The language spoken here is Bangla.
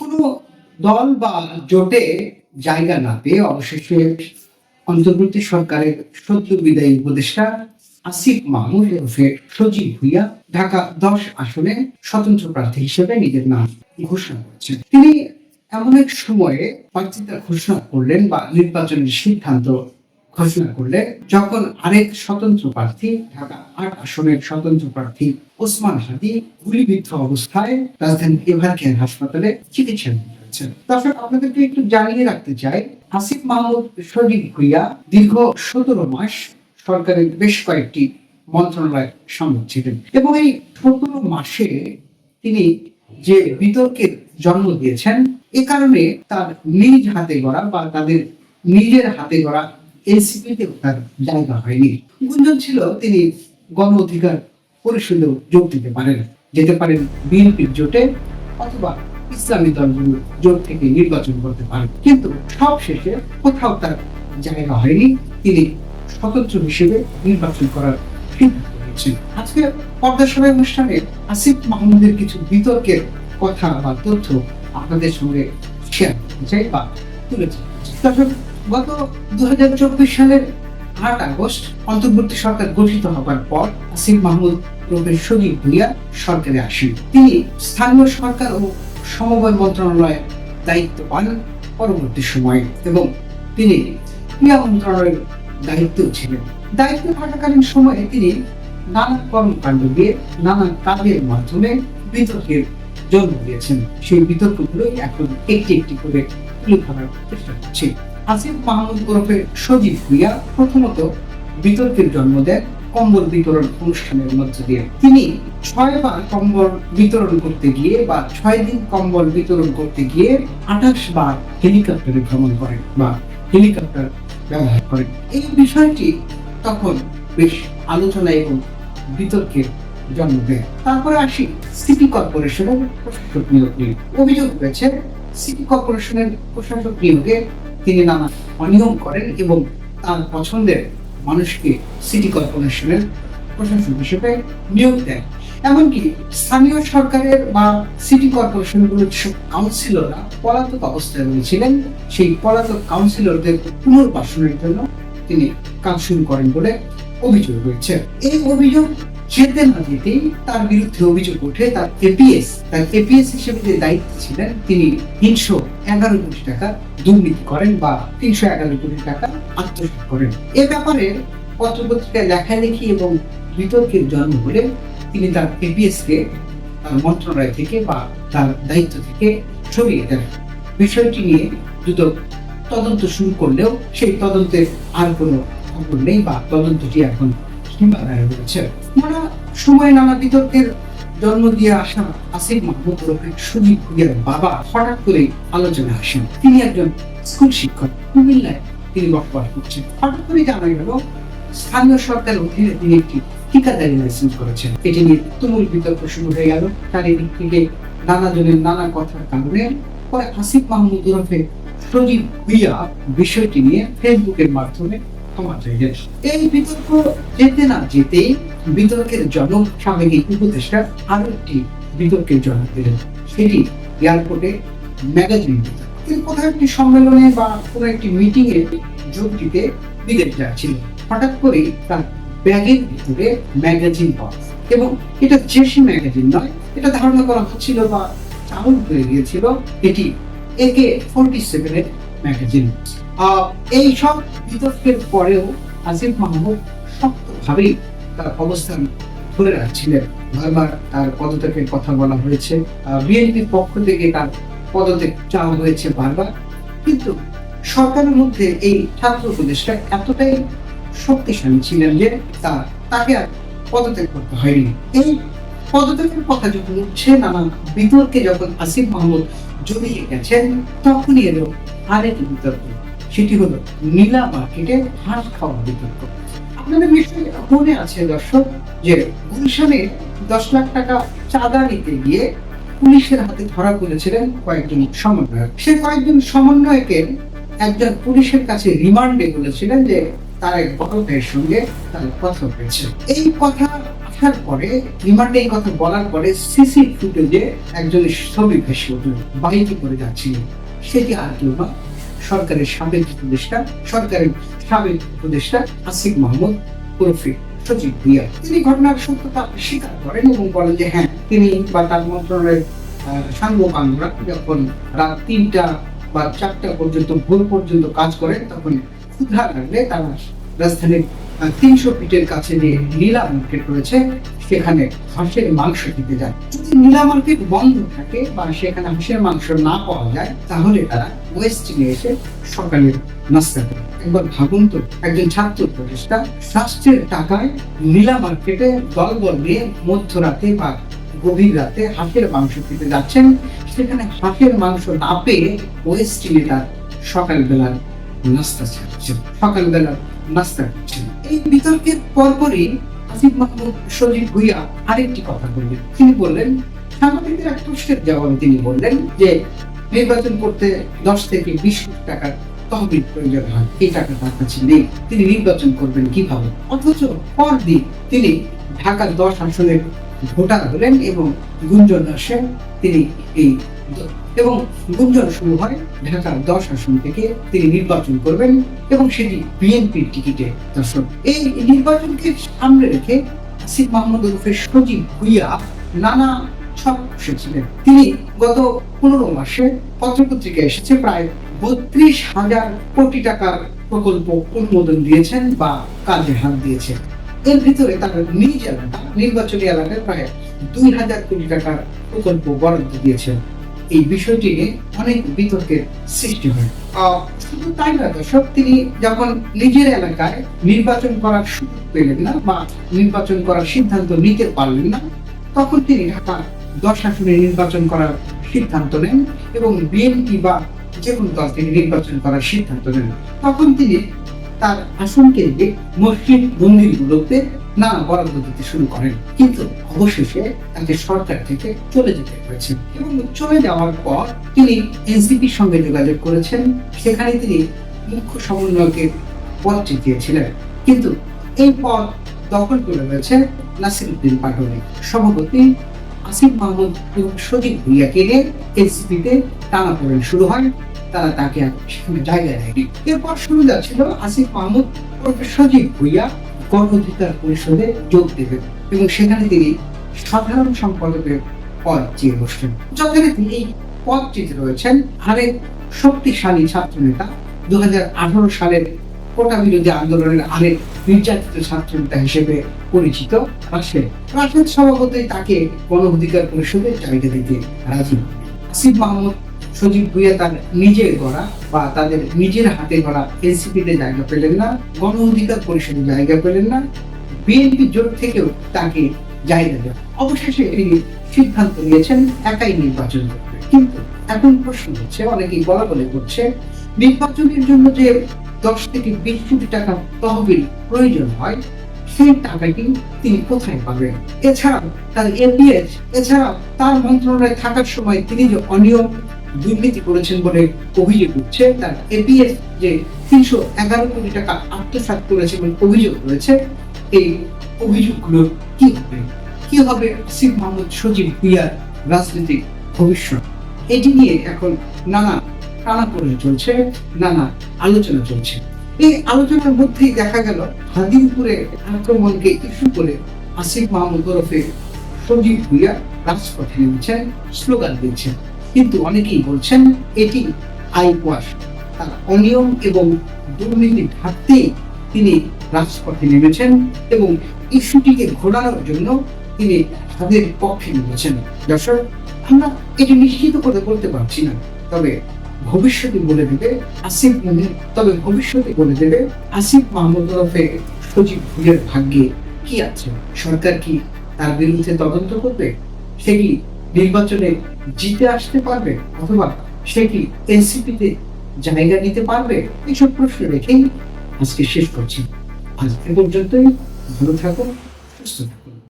কোনো দল বা জোটে জায়গা না পেয়ে অবশেষে অন্তর্বর্তী সরকারের সদ্য বিদায়ী উপদেষ্টা আসিফ মাহমুদ ওরফে সজীব ভুইয়া ঢাকা দশ আসনে স্বতন্ত্র প্রার্থী হিসেবে নিজের নাম ঘোষণা করেছেন। তিনি এমন এক সময়ে প্রার্থিতা ঘোষণা করলেন বা নির্বাচনের সিদ্ধান্ত ঘোষণা করলে যখন আরেক স্বতন্ত্র প্রার্থী ঢাকা আট আসনের স্বতন্ত্র প্রার্থী ওসমান হাদি গুলিবিদ্ধ অবস্থায় রাজধানী এভার কেয়ার হাসপাতালে চিকিৎসা দর্শক, আপনাদেরকে একটু জানিয়ে রাখতে চাই, আসিফ মাহমুদ শরীফ ভুইয়া দীর্ঘ সতেরো মাস সরকারের বেশ কয়েকটি মন্ত্রণালয় সামনে ছিলেন এবং এই সতেরো মাসে তিনি যে বিতর্কের জন্ম দিয়েছেন, এ কারণে তার নিজ হাতে গড়া বা তাদের নিজের হাতে গড়া এনসিপিতে তার জায়গা হয়নি। গুঞ্জন ছিল, তিনি গণ অধিকার পরিষদেও যোগ দিতে পারেন, যেতে পারেন বিএনপির জোটে অথবা ইসলামী দলগুলো জোট থেকে নির্বাচন করতে পারেন। কিন্তু সব শেষে কোথাও তার জায়গা হয়নি, তিনি স্বতন্ত্র হিসেবে নির্বাচন করার সিদ্ধান্ত নিয়েছেন। আজকে পর্দা সভায় অনুষ্ঠানে আসিফ মাহমুদের কিছু বিতর্কের কথা বা তথ্য আপনাদের সঙ্গে শেয়ার করতে চাই বা তুলে চাই। গত দু সালের আট আগস্ট অন্তর্বর্তী সরকার গঠিত হবার পর আসিফ মাহমুদ রবির সজীব ভুইয়া সরকারে আসেন। তিনি স্থানীয় সরকার ও সমবায় মন্ত্রণালয়ে দায়িত্ব পান পরবর্তী সময়ে এবং তিনি ক্রিয়া মন্ত্রণালয়ের দায়িত্ব ছিলেন। দায়িত্ব থাকাকালীন সময়ে তিনি নানা কর্মকাণ্ড দিয়ে নানা কাজের মাধ্যমে বিতর্কের জন্ম দিয়েছেন। সেই বিতর্কগুলোই এখন একটি একটি করে তুলে ধরার চেষ্টা করছি। আসিফ মাহমুদ ওরফে সজীব ভুইয়া প্রথমত বিতর্কের জন্ম দেন কম্বল বিতরণ অনুষ্ঠানের মধ্য দিয়ে। তিনি ছয়বার কম্বল বিতরণ করতে গিয়ে বা ছয় দিন কম্বল বিতরণ করতে গিয়ে আঠাশ বার হেলিকপ্টারে ভ্রমণ করেন বা হেলিকপ্টার ব্যবহার করেন। এই বিষয়টি তখন বেশ আলোচনা এবং বিতর্কের জন্ম দেয়। তারপরে আসি সিটি কর্পোরেশনের প্রশাসক নিয়োগ নিয়ে। অভিযোগ হয়েছে সিটি কর্পোরেশনের প্রশাসক নিয়োগে তিনি নানা অনিয়ম করেন এবং তার পছন্দের মানুষকে সিটি কর্পোরেশনের প্রশাসক হিসেবে নিয়োগ দেন। এমনকি স্থানীয় সরকারের বা সিটি কর্পোরেশনগুলোর যেসব কাউন্সিলররা পলাতক অবস্থায় রয়েছিলেন, সেই পলাতক কাউন্সিলরদের পুনর্বাসনের জন্য তিনি কাজ শুরু করেন বলে অভিযোগ রয়েছে। এই অভিযোগ যেতে না যেতেই তার বিরুদ্ধে অভিযোগ ওঠে তার এপিএস তার এপিএস হিসেবে যে দায়িত্ব ছিলেন তিনি তিনশো এগারো কোটি টাকা দুর্নীতি করেন বা তিনশো এগারো কোটি টাকা আত্মসাৎ করেন। এ ব্যাপারে পত্রপত্রিকায় লেখালেখি এবং বিতর্কের জন্ম হলে তিনি তার এপিএস কে তার মন্ত্রণালয় থেকে বা তার দায়িত্ব থেকে সরিয়ে দেন। বিষয়টি নিয়ে দ্রুত তদন্ত শুরু করলেও সেই তদন্তের আর কোনো খবর নেই বা তদন্তটি এখন সীমানায় রয়েছে নানা সময় নানা বিতর্কের জন্ম দিয়ে আসা আসিফ মাহমুদ রফিক সুজিত ভুইয়ার বাবা হঠাৎ করে আলোচনা আসেন। তিনি একজন স্কুল শিক্ষক। কুমিল্লায় তিনি বসবাস করছেন। হঠাৎ করে জানা গেল, স্থানীয় সরকার অধীনে তিনি একটি ঠিকাদারি লাইসেন্স করেছেন। এটি নিয়ে তুমুল বিতর্ক শুরু হয়ে গেল। চারিদিক থেকে নানা জনের নানা কথার কারণে পরে আসিফ মাহমুদ ওরফে সজীব ভুইয়া বিষয়টি নিয়ে ফেসবুকের মাধ্যমে ক্ষমা চাইলেন এই বিতর্ক যেতে না যেতেই বিতর্কের জনক সাবেক উপদেষ্টা আরও একটি বিতর্কের জন্ম দিলেন। সেটি এয়ারপোর্টে ম্যাগাজিন তিনি কোথাও একটি সম্মেলনে বা কোনো একটি মিটিং এ যোগ দিতে বিদেশ যাচ্ছিল হঠাৎ করে তার ব্যাগের ভিতরে ম্যাগাজিন পাওয়া এবং এটা জেসি ম্যাগাজিন নয়, এটা ধারণা করা হচ্ছিল বা চালু হয়ে গিয়েছিল, এটি একে ফোরটি সেভেনের ম্যাগাজিন। এই সব বিতর্কের পরেও আসিফ মাহমুদ শক্তভাবেই তার অবস্থান ধরে রাখছিলেন। বারবার তার পদত্যাগের কথা বলা হয়েছে। বিএনপির পক্ষ থেকে তার পদত্যাগ চাওয়া হয়েছে বারবার। কিন্তু সরকারের মধ্যে এই ছাত্র উপদেষ্টা এতটাই শক্তিশালী ছিলেন যে তা, তাকে আর পদত্যাগ করতে হয়নি। এই পদত্যাগের কথা যখন উঠছে, নানা বিতর্কে যখন আসিফ মাহমুদ জড়িয়ে গেছেন, তখনই এলো আরেকটি বিতর্ক। সেটি হলো নীলা মার্কেটে হাঁস খাওয়া বিতর্ক। আপনাদের নিশ্চয়ই মনে আছে দর্শক যে গুলশানে দশ লাখ টাকা চাঁদা নিতে গিয়ে পুলিশের হাতে ধরা পড়েছিলেন কয়েকজন সমন্বয়ক। সে কয়েকজন সমন্বয়কের একজন পুলিশের কাছে রিমান্ডে বলেছিলেন যে তার এক বড় সঙ্গে তার কথা হয়েছে। এই কথা আসার পরে, রিমান্ডে এই কথা বলার পরে সিসি ফুটেজে একজন ছবি ভেসে উঠল বাইকে করে যাচ্ছিল। সেটি আর কেউ না সরকারের সাবেক উপদেষ্টা, সরকারের সাবেক উপদেষ্টা আসিফ মাহমুদ ওরফে সচিব তিনি ঘটনার সত্যতা স্বীকার করেন এবং বলেন যে হ্যাঁ তিনি বা তার মন্ত্রণালয়ের সাংবাদিকরা যখন রাত তিনটা বা চারটা পর্যন্ত, ভোর পর্যন্ত কাজ করেন, তখন ক্ষুধা লাগলে তারা রাজধানীর তিনশো ফিটের কাছে যে নীলা মার্কেট রয়েছে, সেখানে হাঁসের মাংস খেতে যায়। যদি নীলা মার্কেট বন্ধ থাকে বা সেখানে হাঁসের মাংস না পাওয়া যায়, তাহলে তারা ওয়েস্টিনে এসে সকালের নাস্তা করে। একবার ভাবুন তো, একজন ছাত্র প্রতিষ্ঠা স্বাস্থ্যের টাকায় নীলা মার্কেটে দলবল নিয়ে মধ্যরাতে বা গভীর রাতে হাঁসের মাংস খেতে যাচ্ছেন। সেখানে হাঁসের মাংস না পেয়ে ওয়েস্টিনে তার সকালবেলার নাস্তা ছাড়ছেন সকালবেলার নাস্তা এই বিতর্কের পরপরই মাহমুদ ভুইয়া আরেকটি কথা বললেন। তিনি বললেন, সাংবাদিকদের এক প্রশ্নের জবাবে তিনি বললেন যে, নির্বাচন করতে দশ থেকে বিশ কোটি টাকার তহবিল প্রয়োজন হয়। এই টাকা তার কাছে নেই। তিনি নির্বাচন করবেন কীভাবে? অথচ পরদিন তিনি ঢাকার দশ আসনের ভোটার হলেন এবং গুঞ্জন আসে তিনি এই এবং গুঞ্জন শুরু হয় ঢাকার দশ আসন থেকে তিনি নির্বাচন করবেন এবং সেটি বিএনপির টিকিটে দর্শক। এই নির্বাচনকে সামনে রেখে আসিফ মাহমুদ ওরফে সজীব ভুইয়া নানা ছক কষেছিলেন তিনি গত পনেরো মাসে পত্রপত্রিকা এসেছে, প্রায় বত্রিশ হাজার কোটি টাকার প্রকল্প অনুমোদন দিয়েছেন বা কাজে হাত দিয়েছেন। এর ভিতরে তার নিজ এলাকা, নির্বাচনী এলাকায় প্রায় দুই হাজার কোটি টাকার প্রকল্প বরাদ্দ দিয়েছেন। এই বিষয়টি নিয়ে অনেক বিতর্কের সৃষ্টি হয়। শুধু তাই তিনি যখন নিজের এলাকায় নির্বাচন করার সুযোগ পেলেন না বা নির্বাচন করার সিদ্ধান্ত নিতে পারলেন না, তখন তিনি ঢাকা দশ আসনে নির্বাচন করার সিদ্ধান্ত নেন এবং বিএনপি বা যে কোনো দল থেকে নির্বাচন করার সিদ্ধান্ত নেন। তখন তিনি তার আসন কেন্দ্রে মসজিদ মন্দিরগুলোতে নানা বরাদ্দ দিতে শুরু করেন। কিন্তু অবশেষে তাকে সরকার থেকে চলে যেতে হয়েছে এবং চলে যাওয়ার পর তিনি এনসিপির সঙ্গে যোগাযোগ করেছেন। সেখানে তিনি মুখ্য সমন্বয়কের পদটি দিয়েছিলেন। কিন্তু এই পদ দখল করে রয়েছে নাসিরুদ্দিন পাটোয়ারি। সভাপতি আসিফ মাহমুদ এবং সজীব ভুইয়াকে নিয়ে এনসিপিতে টানাপোড়েন শুরু হয়। তারা তাকে সেখানে জায়গা দেয়নি। এরপর শুরু যাচ্ছিল আসিফ মাহমুদ সজীব ভুইয়া অধিকার পরিষদে যোগ দেবেন এবং সেখানে তিনি সাধারণ সম্পাদকের পদ চেয়ে বসলেন যথারীতি এই পদটিতে রয়েছেন আরেক শক্তিশালী ছাত্র নেতা দু সালের কোটা বিরোধী আন্দোলনের আরেক নির্যাতিত ছাত্র নেতা হিসেবে পরিচিত রাশেদ। রাশেদ সভাপতি তাকে গণ অধিকার পরিষদে জায়গা দিতে রাজি আসিফ মাহমুদ সজীব ভুইয়া তার নিজের গড়া বা তাদের নিজের হাতে গড়া এনসিপিতে জায়গা পেলেন না, গণ অধিকার পরিষদে জায়গা পেলেন না, বিএনপি জোট থেকেও তাকে জায়গা দেন অবশেষে তিনি সিদ্ধান্ত নিয়েছেন একাই নির্বাচন করবে কিন্তু এখন প্রশ্ন হচ্ছে, অনেকেই বলা বলে করছে, নির্বাচনের জন্য যে দশ থেকে বিশ কোটি টাকা তহবিল প্রয়োজন হয়, সেই টাকাটি তিনি কোথায় পাবেন? এছাড়াও তার এপিএস এছাড়াও তার মন্ত্রণালয়ে থাকার সময় তিনি যে অনিয়ম দুর্নীতি করেছেন বলে অভিযোগ উঠছে। তার এপিএস যে তিনশো এগারো কোটি টাকা আত্মসাৎ করেছে বলে অভিযোগ রয়েছে, এই অভিযোগগুলো কি হবে? কি হবে আসিফ মাহমুদ, সজীব ভুইয়ার রাজনৈতিক ভবিষ্যৎ? এটি নিয়ে এখন নানা টানাপোড়েন চলছে, নানা আলোচনা চলছে। এই আলোচনার মধ্যেই দেখা গেল হাদিমপুরে আক্রমণকে ইস্যু করে আসিফ মাহমুদ ওরফে সজীব ভুইয়া রাজপথে নেমেছেন, স্লোগান দিচ্ছেন কিন্তু অনেকেই বলছেন এটি আইওয়াশ তার অনিয়ম এবং দুর্নীতি ঢাকতেই তিনি রাজপথে নেমেছেন এবং ইস্যুটিকে ঘোরানোর জন্য তিনি তাদের পক্ষে নেমেছেন। দর্শক, আমরা এটি নিশ্চিত করে বলতে পারছি না, তবে ভবিষ্যতে বলে দেবে আসিফ মাহমুদ তবে ভবিষ্যতে বলে দেবে আসিফ মাহমুদ ওরফে সজীব ভুইয়ের ভাগ্যে কি আছে? সরকার কি তার বিরুদ্ধে তদন্ত করবে? সে নির্বাচনে জিতে আসতে পারবে অথবা সে কি এনসিপিতে জায়গা নিতে পারবে? এইসব প্রশ্ন রেখেই আজকে শেষ করছি। আজকে পর্যন্তই। ভালো থাকুন, সুস্থ থাকুন।